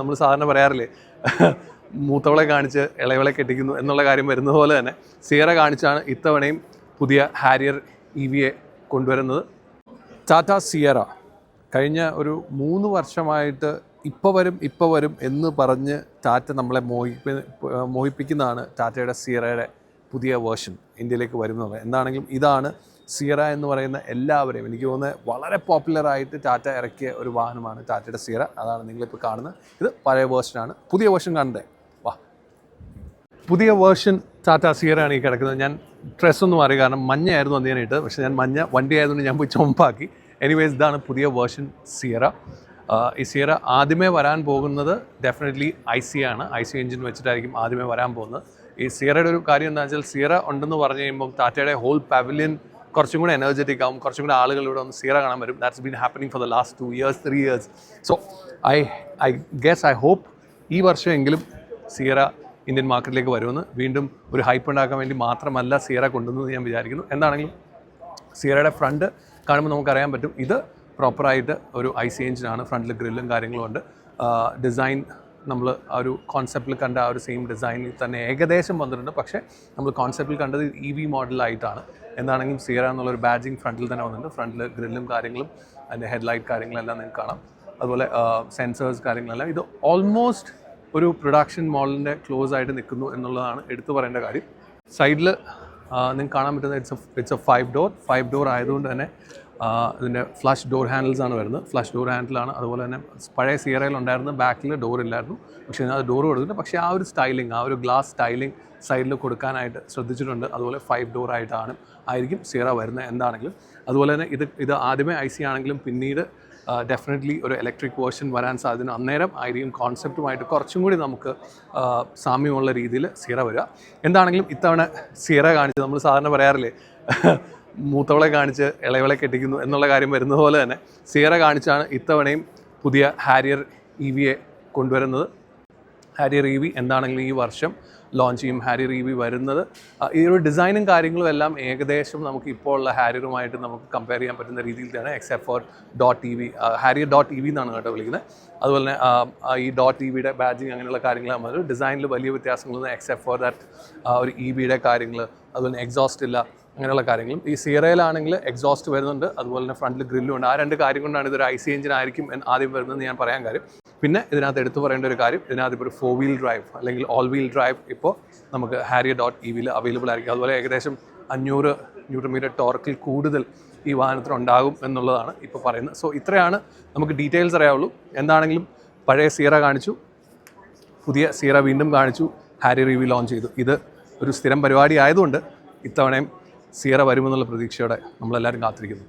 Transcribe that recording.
നമ്മൾ സാധാരണ പറയാറില്ലേ മൂത്തവളെ കാണിച്ച് ഇളയവളെ കെട്ടിക്കുന്നു എന്നുള്ള കാര്യം വരുന്ന പോലെ തന്നെ സിയറ കാണിച്ചാണ് ഇത്തവണയും പുതിയ ഹാരിയർ ഇ വിയെ കൊണ്ടുവരുന്നത്. ടാറ്റ സിയറ കഴിഞ്ഞ ഒരു മൂന്ന് വർഷമായിട്ട് ഇപ്പോൾ വരും ഇപ്പോൾ വരും എന്ന് പറഞ്ഞ് ടാറ്റ നമ്മളെ മോഹിപ്പി മോഹിപ്പിക്കുന്നതാണ് ടാറ്റയുടെ സിയറയുടെ പുതിയ വേർഷൻ ഇന്ത്യയിലേക്ക് വരുന്നത്. എന്താണെങ്കിലും ഇതാണ് സിയറ എന്ന് പറയുന്ന എല്ലാവരെയും എനിക്ക് തോന്നുന്നത് വളരെ പോപ്പുലറായിട്ട് ടാറ്റ ഇറക്കിയ ഒരു വാഹനമാണ് ടാറ്റയുടെ സിയറ അതാണ് നിങ്ങളിപ്പോൾ കാണുന്നത്. ഇത് പഴയ വേർഷനാണ് പുതിയ വേർഷൻ കാണണ്ടേ? വാ. പുതിയ വേർഷൻ ടാറ്റ സിയറാണ് ഈ കിടക്കുന്നത്. ഞാൻ ഡ്രസ് ഒന്നും മാറി കാരണം മഞ്ഞയായിരുന്നു അന്ന് ഞാൻ പക്ഷേ ഞാൻ മഞ്ഞ വണ്ടി ആയതുകൊണ്ട് ഞാൻ പോയി ചുമപ്പാക്കി. എനിവേസ് ഇതാണ് പുതിയ വേർഷൻ സിയറ ഈ സിയറ ആദ്യമേ വരാൻ പോകുന്നത് ഡെഫിനറ്റ്ലി ഐ സി ആണ്. ഐ സി എഞ്ചിൻ വെച്ചിട്ടായിരിക്കും ആദ്യമേ വരാൻ പോകുന്നത്. ഈ സിയറയുടെ ഒരു കാര്യം എന്താ വെച്ചാൽ സിയറ ഉണ്ടെന്ന് പറഞ്ഞു കഴിയുമ്പോൾ ടാറ്റയുടെ ഹോൾ പവലിയൻ കുറച്ചും കൂടെ എനർജറ്റിക് ആവും കുറച്ചും കൂടെ ആളുകൾ ഇവിടെ ഒന്ന് സീറ കാണാൻ വരും. That's been happening for the last two years three years so I I guess I hope ഈ വർഷമെങ്കിലും സീറ ഇന്ത്യൻ മാർക്കറ്റിലേക്ക് വരുമെന്ന് വീണ്ടും ഒരു ഹൈപ്പ് ഉണ്ടാക്കാൻ വേണ്ടി മാത്രമല്ല സീറ കൊണ്ടുവന്നത് ഞാൻ വിചാരിക്കുന്നു. എന്താണെങ്കിലും സീറയുടെ ഫ്രണ്ട് കാണുമ്പോൾ നമുക്കറിയാൻ പറ്റും. ഇത് പ്രോപ്പറായിട്ട് ഒരു ഐ സി എഞ്ചിനാണ് ഫ്രണ്ടിൽ ഗ്രില്ലും കാര്യങ്ങളും ഉണ്ട്. ഡിസൈൻ നമ്മൾ ആ ഒരു കോൺസെപ്റ്റിൽ കണ്ട ആ ഒരു സെയിം ഡിസൈനിൽ തന്നെ ഏകദേശം വന്നിട്ടുണ്ട്. പക്ഷേ നമ്മൾ കോൺസെപ്റ്റിൽ കണ്ടത് ഇ വി മോഡലായിട്ടാണ് എന്താണെങ്കിലും സീറ എന്നുള്ളൊരു ബാജിങ് ഫ്രണ്ടിൽ തന്നെ വന്നിട്ടുണ്ട്. ഫ്രണ്ടിൽ ഗ്രില്ലും കാര്യങ്ങളും അതിന്റെ ഹെഡ്ലൈറ്റ് കാര്യങ്ങളെല്ലാം നിങ്ങൾക്ക് കാണാം. അതുപോലെ സെൻസേഴ്സ് കാര്യങ്ങളെല്ലാം. ഇത് ഓൾമോസ്റ്റ് ഒരു പ്രൊഡക്ഷൻ മോഡലിന്റെ ക്ലോസ് ആയിട്ട് നിൽക്കുന്നു എന്നുള്ളതാണ് എടുത്തു പറയേണ്ട കാര്യം. സൈഡിൽ നിങ്ങൾക്ക് കാണാൻ പറ്റുന്ന it's it's a five door five door ആയതുകൊണ്ട് തന്നെ ഇതിന്റെ ഫ്ലഷ് ഡോർ ഹാൻഡിൽസാണ് വരുന്നത്. ഫ്ലഷ് ഡോർ ഹാൻഡിലാണ് അതുപോലെ തന്നെ പഴയ സിയറയിൽ ഉണ്ടായിരുന്ന ബാക്കിൽ ഡോർ ഇല്ലായിരുന്നു. പക്ഷേ അത് ഡോർ കൊടുത്തിട്ടുണ്ട്. പക്ഷേ ആ ഒരു സ്റ്റൈലിംഗ് ആ ഒരു ഗ്ലാസ് സ്റ്റൈലിംഗ് സൈഡിൽ കൊടുക്കാനായിട്ട് ശ്രദ്ധിച്ചിട്ടുണ്ട്. അതുപോലെ ഫൈവ് ഡോർ ആയിട്ടാണ് ആയിരിക്കും സിയറ വരുന്നത് എന്താണെങ്കിലും. അതുപോലെ തന്നെ ഇത് ഇത് ആദ്യമേ ഐ സി ആണെങ്കിലും പിന്നീട് ഡെഫിനറ്റ്ലി ഒരു ഇലക്ട്രിക് വേർഷൻ വരാൻ സാധ്യത അന്നേരം ആയിരിക്കും കോൺസെപ്റ്റുമായിട്ട് കുറച്ചും കൂടി നമുക്ക് സാമ്യമുള്ള രീതിയിൽ സീറ വരിക. എന്താണെങ്കിലും ഇത്തവണ സീറ കാണിച്ച് നമ്മൾ സാധാരണ പറയാറില്ലേ? മൂത്തവളെ കാണിച്ച് ഇളയവളെ കെട്ടിക്കുന്നു എന്നുള്ള കാര്യം വരുന്നത് പോലെ തന്നെ സിയറ കാണിച്ചാണ് ഇത്തവണയും പുതിയ ഹാരിയർ ഇ വിയെ കൊണ്ടുവരുന്നത്. ഹാരിയർ ഇ വി എന്താണെങ്കിലും ഈ വർഷം ലോഞ്ച് ചെയ്യും. ഹാരിയർ ഇ വി വരുന്നത് ഈ ഒരു ഡിസൈനും കാര്യങ്ങളും എല്ലാം ഏകദേശം നമുക്ക് ഇപ്പോൾ ഉള്ള ഹാരിയറുമായിട്ട് നമുക്ക് കമ്പയർ ചെയ്യാൻ പറ്റുന്ന രീതിയിൽ തന്നെ except for dot E V Harrier dot E V എന്നാണ് കേട്ടോ വിളിക്കുന്നത്. അതുപോലെ തന്നെ ഈ ഡോട്ട് ഇ വിയുടെ ബാജിങ് അങ്ങനെയുള്ള കാര്യങ്ങൾ നമ്മൾ ഡിസൈനിൽ വലിയ വ്യത്യാസങ്ങളൊന്നും എക്സെപ്റ്റ് ഫോർ ദാറ്റ് ഒരു ഇ വിയുടെ കാര്യങ്ങൾ അതുപോലെ എക്സോസ്റ്റ് ഇല്ല അങ്ങനെയുള്ള കാര്യങ്ങളും. ഈ സീറയിലാണെങ്കിൽ എക്സോസ്റ്റ് വരുന്നുണ്ട്. അതുപോലെ തന്നെ ഫ്രണ്ടിൽ ഗ്രില്ലും ഉണ്ട്. ആ രണ്ട് കാര്യം കൊണ്ടാണ് ഇതൊരു ഐ സി എഞ്ചിൻ ആയിരിക്കും ആദ്യം വരുന്നതെന്ന് ഞാൻ പറയാൻ കാര്യം. പിന്നെ ഇതിനകത്ത് എടുത്തു പറയേണ്ട ഒരു കാര്യം ഇതിനകത്ത് ഇപ്പോൾ ഒരു ഫോർ വീൽ ഡ്രൈവ് അല്ലെങ്കിൽ ഓൾ വീൽ ഡ്രൈവ് ഇപ്പോൾ നമുക്ക് ഹാരിയ ഡോട്ട് ഇ വിയിൽ അവൈലബിൾ ആയിരിക്കും. അതുപോലെ ഏകദേശം അഞ്ഞൂറ് ന്യൂട്രൺ മീറ്റർ ടോർക്കിൽ കൂടുതൽ ഈ വാഹനത്തിന് ഉണ്ടാകും എന്നുള്ളതാണ് ഇപ്പോൾ പറയുന്നത്. സോ ഇത്രയാണ് നമുക്ക് ഡീറ്റെയിൽസ് അറിയാവുള്ളൂ. എന്താണെങ്കിലും പഴയ സീറ കാണിച്ചു പുതിയ സീറ വീണ്ടും കാണിച്ചു ഹാരി റിവ്യൂ ലോഞ്ച് ചെയ്തു. ഇത് ഒരു സ്ഥിരം പരിപാടി ആയതുകൊണ്ട് ഇത്തവണയും സീറ വരുമെന്നുള്ള പ്രതീക്ഷയോടെ നമ്മളെല്ലാവരും കാത്തിരിക്കുന്നു.